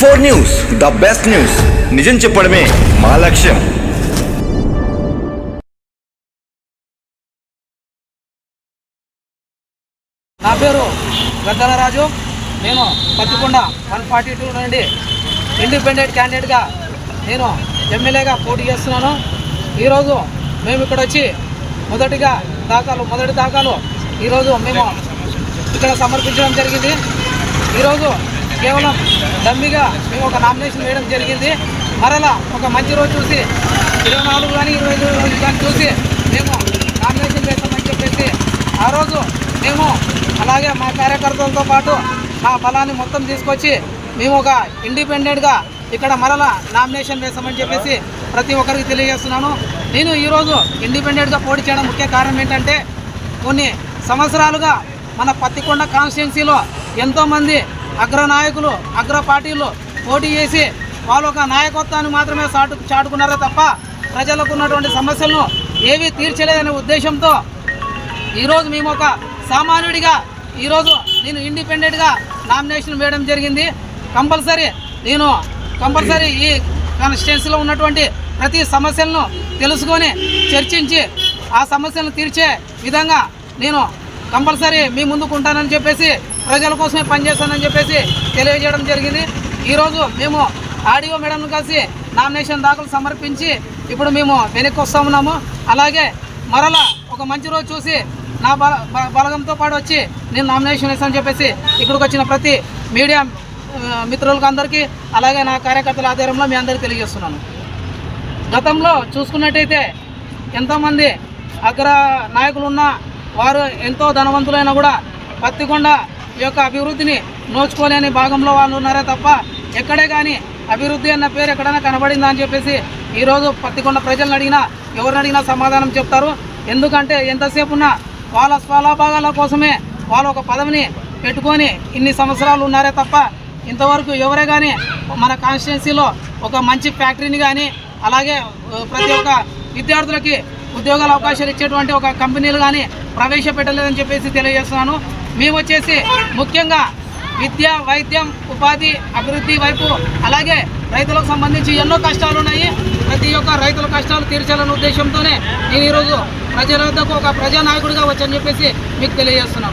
Four news the best news నిజం చెప్పడమే మా లక్ష్యం. నా పేరు గద్దల రాజు. నేను పత్తికొండ వన్ ఫార్టీ టూ నుండి ఇండిపెండెంట్ క్యాండిడేట్గా నేను ఎమ్మెల్యేగా పోటీ చేస్తున్నాను. ఈరోజు మేము ఇక్కడ వచ్చి మొదటిగా దాఖలు మొదటి దాఖలు ఈరోజు మేము ఇక్కడ సమర్పించడం జరిగింది. ఈరోజు కేవలం డమ్మిగా మేము ఒక నామినేషన్ వేయడం జరిగింది. మరలా ఒక మంచి రోజు చూసి ఇరవై నాలుగు కానీ ఇరవై ఐదు రోజు కానీ చూసి మేము నామినేషన్ వేస్తామని చెప్పేసి ఆ రోజు మేము అలాగే మా కార్యకర్తలతో పాటు మా ఫలాన్ని మొత్తం తీసుకొచ్చి మేము ఒక ఇండిపెండెంట్గా ఇక్కడ మరలా నామినేషన్ వేస్తామని చెప్పేసి ప్రతి ఒక్కరికి తెలియజేస్తున్నాను. నేను ఈరోజు ఇండిపెండెంట్గా పోటీ చేయడం ముఖ్య కారణం ఏంటంటే కొన్ని సంవత్సరాలుగా మన పత్తికొండ కాన్స్టిట్యున్సీలో ఎంతోమంది అగ్ర నాయకులు అగ్ర పార్టీలు పోటీ చేసి వాళ్ళు ఒక నాయకత్వాన్ని మాత్రమే చాటు చాటుకున్నారే తప్ప ప్రజలకు ఉన్నటువంటి సమస్యలను ఏవీ తీర్చలేదనే ఉద్దేశంతో ఈరోజు మేము ఒక సామాన్యుడిగా ఈరోజు నేను ఇండిపెండెంట్గా నామినేషన్ వేయడం జరిగింది. కంపల్సరీ నేను కంపల్సరీ ఈ కాన్స్టిట్యున్సీలో ఉన్నటువంటి ప్రతి సమస్యలను తెలుసుకొని చర్చించి ఆ సమస్యలను తీర్చే విధంగా నేను కంపల్సరీ మీ ముందుకు ఉంటానని చెప్పేసి ప్రజల కోసమే పనిచేస్తానని చెప్పేసి తెలియజేయడం జరిగింది. ఈరోజు మేము ఆడియో మేడంను కలిసి నామినేషన్ దాఖలు సమర్పించి ఇప్పుడు మేము వెనక్కి వస్తూ ఉన్నాము. అలాగే మరలా ఒక మంచి రోజు చూసి నా బల బ- బలగంతో పాటు వచ్చి నేను నామినేషన్ వేస్తానని చెప్పేసి ఇక్కడికి వచ్చిన ప్రతి మీడియా మిత్రులకు అందరికీ అలాగే నా కార్యకర్తల ఆధ్వర్యంలో మీ అందరికీ తెలియజేస్తున్నాను. గతంలో చూసుకున్నట్టయితే ఎంతోమంది అగ్ర నాయకులు ఉన్న వారు ఎంతో ధనవంతులైనా కూడా పత్తికొండ ఈ యొక్క అభివృద్ధిని నోచుకోలేని భాగంలో వాళ్ళు ఉన్నారే తప్ప ఎక్కడే కానీ అభివృద్ధి అన్న పేరు ఎక్కడైనా కనబడిందా అని చెప్పేసి ఈరోజు పత్తికొండ ప్రజలను అడిగినా ఎవరిని అడిగినా సమాధానం చెప్తారు. ఎందుకంటే ఎంతసేపు ఉన్నా వాళ్ళ స్వలాభాగాల కోసమే వాళ్ళు ఒక పదవిని పెట్టుకొని ఇన్ని సంవత్సరాలు ఉన్నారే తప్ప ఇంతవరకు ఎవరే కానీ మన కాన్స్టిట్యున్సీలో ఒక మంచి ఫ్యాక్టరీని కానీ అలాగే ప్రతి ఒక్క విద్యార్థులకి ఉద్యోగాల అవకాశాలు ఇచ్చేటువంటి ఒక కంపెనీలు కానీ ప్రవేశపెట్టలేదని చెప్పేసి తెలియజేస్తున్నాను. మేము వచ్చేసి ముఖ్యంగా విద్య వైద్యం ఉపాధి అభివృద్ధి వైపు అలాగే రైతులకు సంబంధించి ఎన్నో కష్టాలు ఉన్నాయి ప్రతి ఒక్క రైతుల కష్టాలు తీర్చాలనే ఉద్దేశంతోనే నేను ఈరోజు ప్రజల వద్దకు ఒక ప్రజానాయకుడిగా వచ్చని చెప్పేసి మీకు తెలియజేస్తున్నాను.